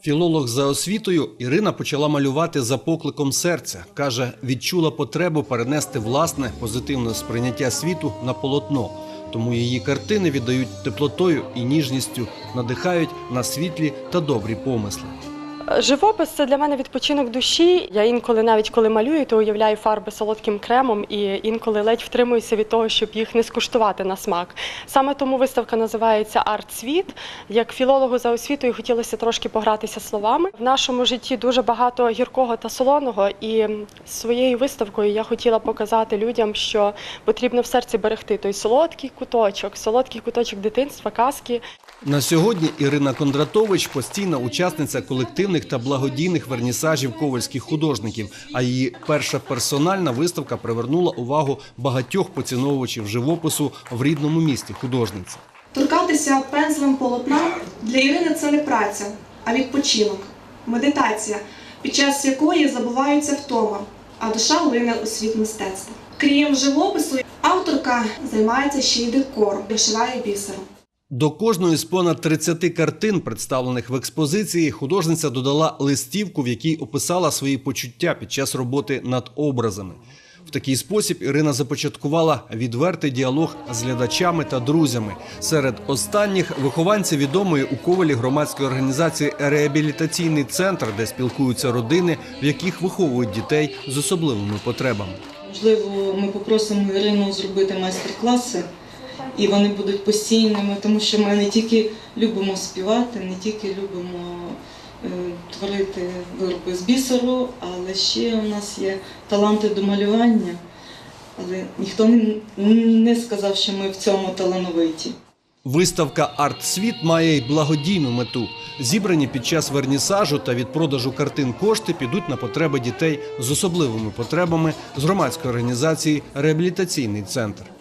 Філолог за освітою Ірина почала малювати за покликом серця. каже, відчула потребу перенести власне позитивне сприйняття світу на полотно. Тому її картини віддають теплотою і ніжністю, надихають на світлі та добрі помисли. Живопис це для мене відпочинок душі. Я інколи, навіть коли малюю, то уявляю фарби солодким кремом і інколи ледь втримуюся від того, щоб їх не скуштувати на смак. Саме тому виставка називається Арт-світ. Як філологу за освітою хотілося трошки погратися словами. В нашому житті дуже багато гіркого та солоного, і своєю виставкою я хотіла показати людям, що потрібно в серці берегти той солодкий куточок, солодкий куточок дитинства, казки. На сьогодні Ірина Кондратович постійна учасниця колективних та благодійних вернісажів ковальських художників. А її перша персональна виставка привернула увагу багатьох поціновувачів живопису в рідному місті художниці. Торкатися пензлем полотна для Ірини це не праця, а відпочинок, медитація, під час якої забувається втома, а душа лине у світ мистецтва. Крім живопису, авторка займається ще й декором, вишиває бісером. До кожної з понад 30 картин, представлених в експозиції, художниця додала листівку, в якій описала свої почуття під час роботи над образами. В такий спосіб Ірина започаткувала відвертий діалог з глядачами та друзями. Серед останніх вихованці відомої у Ковалі громадської організації Реабілітаційний центр, де спілкуються родини, в яких виховують дітей з особливими потребами. Можливо, ми попросимо Ірину зробити майстер-класи, і вони будуть постійними, тому що ми не тільки любимо співати, не тільки любимо е, творити вироби з бісеру, але ще у нас є таланти до малювання. Але ніхто не, сказав, що ми в цьому талановиті. Виставка «Арт-світ» має й благодійну мету. Зібрані під час вернісажу та від продажу картин кошти підуть на потреби дітей з особливими потребами з громадської організації Реабілітаційний центр.